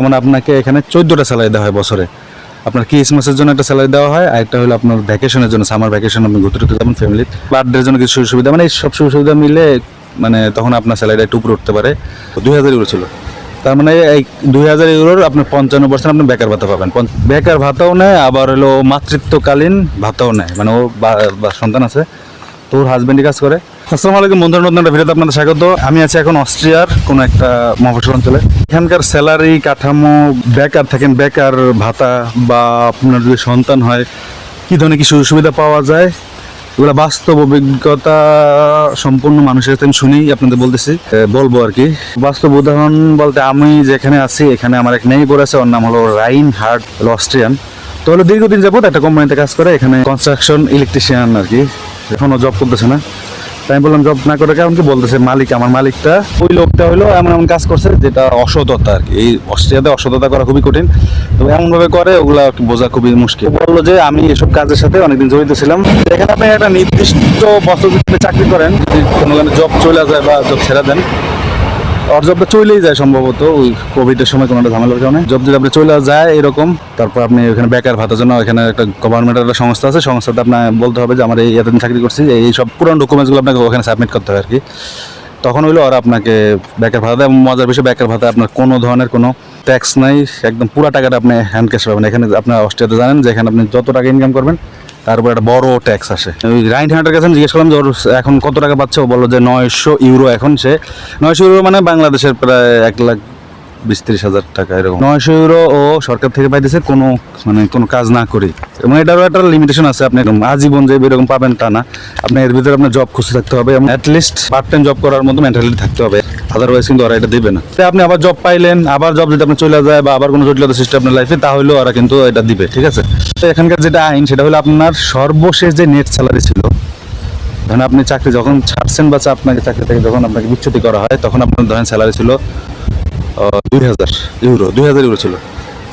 যেমন আপনাকে এখানে চোদ্দোটা স্যালারি দেওয়া হয় বছরে। আপনার ক্রিসমাসের জন্য একটা স্যালারি দেওয়া হয়, আর একটা হলো আপনার ভ্যাকেশনের জন্য সামার ভ্যাকেশন আপনি ঘুরতে টুরতে যাবেন ফ্যামিলি বার্থডের জন্য কিছু সুযোগ সুবিধা মানে এই সব সুযোগ সুবিধা মিলে মানে তখন আপনার স্যালারিটা একটু উপরে উঠতে পারে। তো দুই হাজার ইউরো ছিল। তার মানে এই দুই হাজার ইউরোর আপনার পঞ্চান্ন পার্সেন্ট আপনি বেকার ভাতা পাবেন। বেকার ভাতাও নেয়, আবার হলো মাতৃত্বকালীন ভাতাও নেয়। মানে ও সন্তান আছে তোর হাজবেন্ডই কাজ করে। আসসালামু আলাইকুম বন্ধুরা নতুন একটা ভিডিওতে আপনাদের স্বাগত। আমি আছি এখন অস্ট্রিয়ার কোনো একটা মহাফসল অঞ্চলে এখানকার স্যালারি, কাঠামো, বেকার থাকেন, বেকার ভাতা বা আপনার যদি সন্তান হয়, কী ধরনের কিছু সুবিধা পাওয়া যায়? এগুলো বাস্তব অভিজ্ঞতা সম্পূর্ণ মানুষের কাছে আমি শুনেই আপনাদের বলতেছি বলব আর কি। বাস্তব উদাহরণ বলতে আমি যেখানে আছি, এখানে আমার এক নেইবর আছে, ওর নাম হলো রাইন হার্ট অস্ট্রিয়ান। তো দীর্ঘদিন যাবত একটা কোম্পানিতে কাজ করে, এখানে কনস্ট্রাকশন ইলেকট্রিশিয়ান আর কি। এখনও জব করতেছে না। আমি বললাম, জব না করে কেমন কি? বলতেছে, মালিক, আমার মালিকটা ওই লোকটা হলো এমন এমন কাজ করছে যেটা অসততা আর কি। এই অস্ট্রিয়াতে অসততা করা খুবই কঠিন। তো এমনভাবে করে, ওগুলা বোঝা খুবই মুশকিল। বলল যে, আমি এসব কাজের সাথে অনেকদিন জড়িত ছিলাম। এখানে আপনি একটা নির্দিষ্ট বছর চাকরি করেন কোনো জব চলে যায় বা জব ছেড়ে দেন ওর জবটা চলেই যায় সম্ভবত, ওই কোভিডের সময় কোনো একটা ঝামেলার কারণে। জব যদি আপনি চলে যায় এরকম, তারপর আপনি ওখানে বেকার ভাতার জন্য এখানে একটা গভর্নমেন্টের একটা সংস্থা আছে, সংস্থাতে আপনার বলতে হবে যে আমার এই এতদিন চাকরি করছি, এই সব পুরান ডকুমেন্টসগুলো আপনাকে ওখানে সাবমিট করতে হবে আর কি তখন হইল ওরা আপনাকে বেকার ভাতা এবং মজার বিষয়, বেকার ভাতা আপনার কোনো ধরনের কোনো ট্যাক্স নাই, একদম পুরো টাকাটা আপনি হ্যান্ড ক্যাশ পাবেন। এখানে আপনার অস্ট্রিয়াতে জানেন যে এখানে আপনি যত টাকা ইনকাম করবেন তার উপর একটা বড় ট্যাক্স আসে। ওই রাইন হান্টার কাছে আমি জিজ্ঞেস করলাম যে ওর এখন কত টাকা পাচ্ছে? ও বলল যে নয়শো ইউরো এখন সে। নয়শো ইউরো মানে বাংলাদেশের প্রায় এক লাখ বিশ ত্রিশ হাজার টাকা এরকম। নয়শো ইউরো ও সরকার থেকে পাইতেছে কোনো মানে কোনো কাজ না করি এবং এটারও একটা লিমিটেশন আছে আপনি এরকম আজীবন যে এরকম পাবেন তা না। আপনি এর ভিতরে আপনার জব খুঁজতে থাকতে হবে এবং অ্যাটলিস্ট পার্ট টাইম জব করার মতো মেন্টালিটি থাকতে হবে। আদারওয়াইজ কিন্তু ওরা এটা দিবে না। আপনি আবার জব পাইলেন, আবার জব যদি আপনি চলে যায় বা আবার কোনো জটিলতা সৃষ্টি আপনার লাইফে তাহলে ওরা কিন্তু এটা দিবে, ঠিক আছে? তো এখানকার যেটা আইন, সেটা হলো আপনার সর্বশেষ যে নেট স্যালারি ছিল, ধরেন আপনি চাকরি যখন ছাড়ছেন বা আপনাকে চাকরি থেকে যখন আপনাকে বিচ্যুতি করা হয়, তখন আপনার ধরেন স্যালারি ছিল দুই হাজার ইউরো দুই হাজার ইউরো ছিল।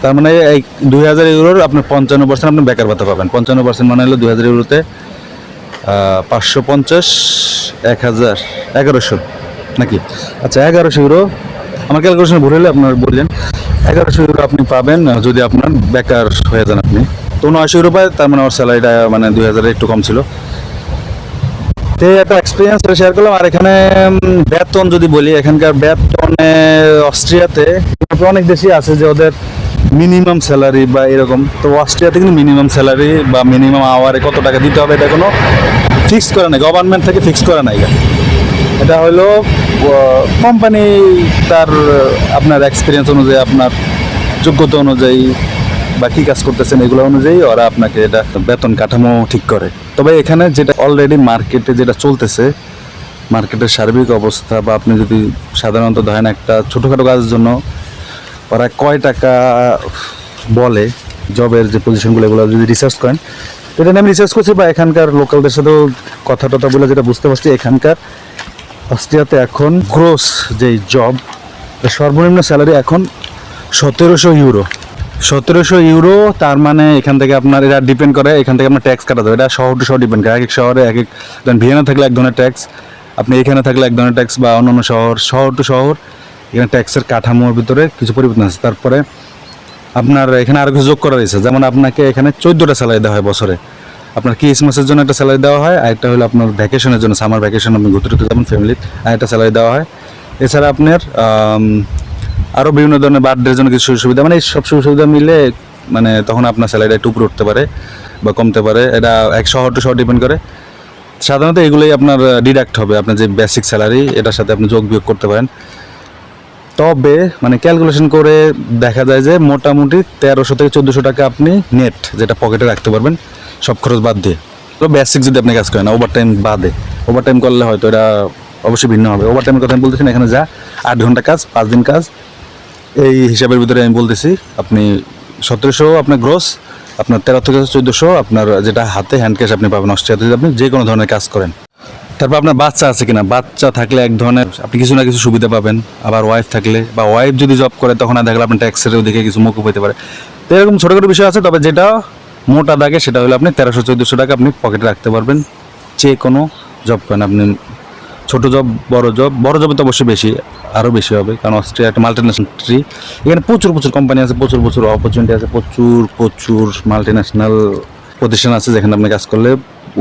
তার মানে এই দুই হাজার ইউরোর আপনার পঞ্চান্ন পার্সেন্ট আপনি বেকার ভাতা পাবেন। পঞ্চান্ন পার্সেন্ট মানে হলো দুই হাজার ইউরোতে পাঁচশো পঞ্চাশ, এক হাজার, এগারোশো। নাকি? আচ্ছা এগারোশো ইউরো আমার ক্যালকুলেশন ভুল হলে আপনার বললেন। এগারোশো ইউরো আপনি পাবেন যদি আপনার বেকার হয়ে যান আপনি। তো নয়শো ইউরো পায়, তার মানে আমার স্যালারিটা মানে দুই হাজারের একটু কম ছিল। তো একটা এক্সপিরিয়েন্স শেয়ার করলাম, আর এখানে বেতন যদি বলি, এখানকার বেতনে অস্ট্রিয়াতে অনেক দেশই আছে যে ওদের মিনিমাম স্যালারি বা এরকম। তো অস্ট্রিয়াতে কিন্তু মিনিমাম স্যালারি বা মিনিমাম আওয়ারে কত টাকা দিতে হবে, এটা কোনো ফিক্স করা নাই গভর্নমেন্ট থেকে ফিক্স করা নাই। এটা হলো কোম্পানি তার আপনার এক্সপিরিয়েন্স অনুযায়ী, আপনার যোগ্যতা অনুযায়ী বা কী কাজ করতেছেন এগুলো অনুযায়ী ওরা আপনাকে এটা বেতন কাঠামো ঠিক করে। তবে এখানে যেটা অলরেডি মার্কেটে যেটা চলতেছে মার্কেটের সার্বিক অবস্থা বা আপনি যদি সাধারণত ধরেন একটা ছোটোখাটো কাজের জন্য ওরা কয় টাকা বলে জবের যে পজিশনগুলো এগুলো যদি রিসার্চ করেন। এটা নিয়ে আমি রিসার্চ করছি বা এখানকার লোকালদের সাথেও কথা টথা বলে যেটা বুঝতে পারছি, এখানকার অস্ট্রিয়াতে এখন গ্রোস যেই জব সর্বনিম্ন স্যালারি এখন সতেরোশো ইউরো সতেরোশো ইউরো তার মানে এখান থেকে আপনার এটা ডিপেন্ড করে, এখান থেকে আপনার ট্যাক্স কাটা দেবে এটা শহর টু শহর ডিপেন্ড করে। এক এক শহরে এক এক ধরেন ভিয়েনা থাকলে এক ধরনের ট্যাক্স আপনি এখানে থাকলে এক ধরনের ট্যাক্স বা অন্যান্য শহর শহর টু শহর, এখানে ট্যাক্সের কাঠামোর ভিতরে কিছু পরিবর্তন আছে। তারপরে আপনার এখানে আরও কিছু যোগ করা রয়েছে যেমন আপনাকে এখানে চোদ্দোটা স্যালারি দেওয়া হয় বছরে। আপনার ক্রিসমাসের জন্য একটা স্যালারি দেওয়া হয়, আর একটা হলো আপনার ভ্যাকেশনের জন্য সামার ভ্যাকেশন আপনি ঘুরতে যাবেন ফ্যামিলির আর একটা স্যালারি দেওয়া হয়। এছাড়া আপনার আরও বিভিন্ন ধরনের বার্থডের জন্য কিছু সুবিধা মানে এই সব সুযোগ সুবিধা মিলে মানে তখন আপনার স্যালারিটা একটু উপরে উঠতে পারে বা কমতে পারে। এটা এক শহর টু শহর ডিপেন্ড করে। সাধারণত এগুলোই আপনার ডিডাক্ট হবে। আপনার যে বেসিক স্যালারি এটার সাথে আপনি যোগ বিয়োগ করতে পারেন। তবে মানে ক্যালকুলেশন করে দেখা যায় যে মোটামুটি তেরোশো থেকে চোদ্দোশো টাকা আপনি নেট যেটা পকেটে রাখতে পারবেন। সব খরচ বাদ দিয়ে। তো বেসিক যদি আপনি কাজ করেন ওভার টাইম বাদে। ওভার টাইম করলে হয়তো এটা অবশ্যই ভিন্ন হবে। ওভার টাইমের কথা আমি বলতেছি না, এখানে যা আট ঘণ্টা কাজ পাঁচ দিন কাজ এই হিসাবের ভিতরে আমি বলতেছি আপনি সতেরোশো আপনার গ্রোস আপনার তেরো থেকে চোদ্দোশো আপনার যেটা হাতে হ্যান্ড ক্যাশ আপনি পাবেন অস্ট্রিয়াতে যদি আপনি যে কোনো ধরনের কাজ করেন। তারপর আপনার বাচ্চা আছে কিনা? বাচ্চা থাকলে এক ধরনের আপনি কিছু না কিছু সুবিধা পাবেন। আবার ওয়াইফ থাকলে বা ওয়াইফ যদি জব করে তখন আর দেখলে আপনার ট্যাক্সের দিকে কিছু মুখ হতে পারে। তো এরকম ছোটোখাটো বিষয় আছে তবে যেটা মোটা দাগে সেটা হলে আপনি তেরোশো চোদ্দোশো টাকা আপনি পকেটে রাখতে পারবেন। যে কোনো জব করেন আপনি। ছোটো জব বড় জব বড় জবে তো অবশ্যই বেশি আরও বেশি হবে। কারণ অস্ট্রিয়া একটা মাল্টিন্যাশনাল কান্ট্রি এখানে প্রচুর প্রচুর কোম্পানি আছে, প্রচুর প্রচুর অপরচুনিটি আছে, প্রচুর প্রচুর মাল্টিন্যাশনাল প্রতিষ্ঠান আছে যেখানে আপনি কাজ করলে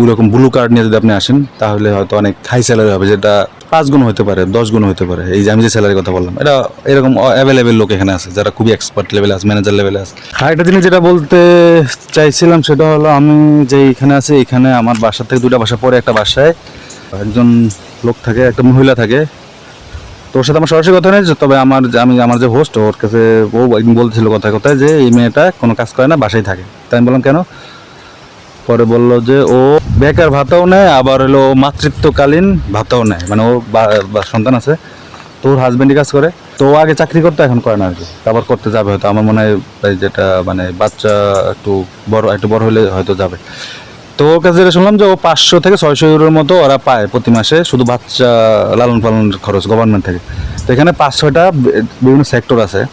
ওই রকম ব্লু কার্ড নিয়ে যদি আপনি আসেন, তাহলে হয়তো অনেক হাই স্যালারি হবে, যেটা পাঁচ গুণ হতে পারে, দশ গুণ হতে পারে। এই যে আমি যে স্যালারির কথা বললাম, এটা এরকম অ্যাভেলেবেল লোক এখানে আছে, যারা খুবই এক্সপার্ট লেভেলে আছে ম্যানেজার লেভেলে আছে। আরেকটা জিনিস যেটা বলতে চাইছিলাম, সেটা হলো আমি যে এখানে আছি, এখানে আমার বাসা থেকে দুটা বাসা পরে একটা বাসায়, একজন লোক থাকে, একটা মহিলা থাকে। তো ওর সাথে আমার সরাসরি কথা নেই তবে আমার আমি আমার যে হোস্ট ওর কাছে ও বলতেছিল কথা কথায় যে, এই মেয়েটা কোনো কাজ করে না, বাসায় থাকে। তাই আমি বললাম, কেন? পরে বলল যে, ও বেকার ভাতাও নেয়, আবার হলো মাতৃত্বকালীন ভাতাও নেয়। মানে ও বা- বা সন্তান আছে, তো ওর হাজবেন্ডই কাজ করে। তো ও আগে চাকরি করতে, এখন করে না আর কি। আবার করতে যাবে হয়তো। আমার মনে হয় যেটা মানে বাচ্চা একটু বড় একটু বড় হলে হয়তো যাবে। তো ওর কাছে যেটা শুনলাম যে, ও পাঁচশো থেকে ছয়শো ইউরোর মতো ওরা পায় প্রতি মাসে শুধু বাচ্চা লালন পালনের খরচ গভর্নমেন্ট থেকে। তো এখানে পাঁচ ছয়টা বিভিন্ন সেক্টর আছে।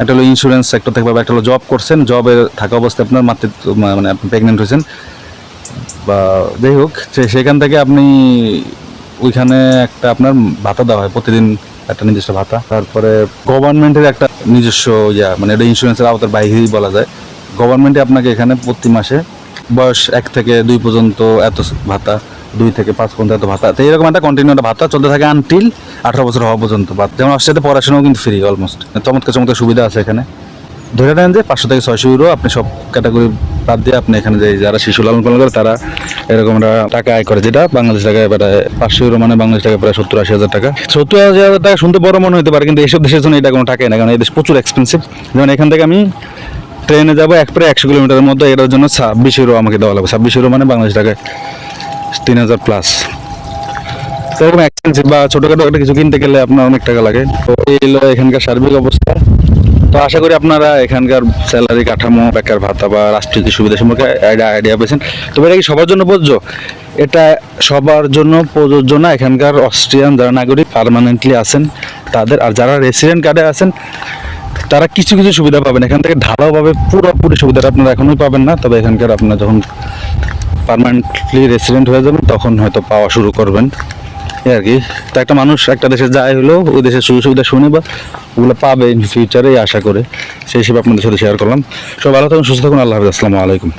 একটা হলো ইন্স্যুরেন্স সেক্টর থেকে পাবে একটা হলো জব করছেন জবে থাকা অবস্থায় আপনার মাতৃত্ব মানে আপনি প্রেগনেন্ট হয়েছেন। বা যাই হোক সেখান থেকে আপনি ওইখানে একটা আপনার ভাতা দেওয়া হয়, প্রতিদিন একটা নিজস্ব ভাতা। তারপরে গভর্নমেন্টের একটা নিজস্ব ইয়া মানে এটা ইন্স্যুরেন্সের আওতার বাইরেই বলা যায়। গভর্নমেন্টে আপনাকে এখানে প্রতি মাসে বয়স এক থেকে দুই পর্যন্ত এত ভাতা দুই থেকে পাঁচ পর্যন্ত এত ভাতা তো এরকম একটা কন্টিনিউ একটা ভাতা চলতে থাকে আনটিল আঠারো বছর হওয়া পর্যন্ত। ভাত যেমন অস্ট্রেলিয়াতে পড়াশোনাও কিন্তু ফ্রি অলমোস্ট চমৎকার চমৎকার সুবিধা আছে এখানে। ধরে নেন যে পাঁচশো থেকে ছয়শো ইউরো আপনি সব ক্যাটাগরি বাদ দিয়ে আপনি এখানে যে যারা শিশু লালন পালন করে তারা এরকম একটা টাকা আয় করে, যেটা বাংলাদেশ টাকায় প্রায় পাঁচশো ইউরো মানে বাংলাদেশ টাকায় প্রায় সত্তর আশি হাজার টাকা। সত্তর আশি হাজার টাকা শুনতে বড় মনে হতে পারে, কিন্তু এইসব দেশের জন্য এটা কোনো টাকাই না, কারণ এই দেশ প্রচুর এক্সপেন্সিভ যেমন এখান থেকে আমি ট্রেনে যাব এক প্রায় একশো কিলোমিটারের মধ্যে, এটার জন্য ছাব্বিশ ইউরো আমাকে দেওয়া লাগবে। ছাব্বিশ ইউরো মানে বাংলাদেশ টাকায়। তিন হাজার প্লাস এরকম এক্সপেন্সিভ বা ছোটোখাটো একটা কিছু কিনতে গেলে আপনার অনেক টাকা লাগে। তো এই হলো এখানকার সার্বিক অবস্থা। তো আশা করি আপনারা এখানকার স্যালারি কাঠামো, বেকার ভাতা বা রাষ্ট্রীয় সুবিধা সম্পর্কে আইডিয়া পেয়েছেন। তবে এটা কি সবার জন্য প্রযোজ্য? এটা সবার জন্য প্রযোজ্য না। এখানকার অস্ট্রিয়ান যারা নাগরিক পার্মানেন্টলি আছেন তাদের, আর যারা রেসিডেন্ট কার্ডে আছেন, তারা কিছু কিছু সুবিধা পাবেন। এখান থেকে ঢালাওভাবে পুরোপুরি সুবিধাটা আপনারা এখনোই পাবেন না। তবে এখানকার আপনারা যখন পার্মানেন্টলি রেসিডেন্ট হয়ে যাবেন, তখন হয়তো পাওয়া শুরু করবেন। এই আর কি। তো একটা মানুষ একটা দেশে যায় হলো ওই দেশের সুযোগ সুবিধা শুনে বা ওগুলো পাবে ইন ফিউচারে আশা করে। সেই হিসেবে আপনাদের সাথে শেয়ার করলাম। সব ভালো থাকুন, সুস্থ থাকুন, আল্লাহ হাফিজ, আসসালামু আলাইকুম।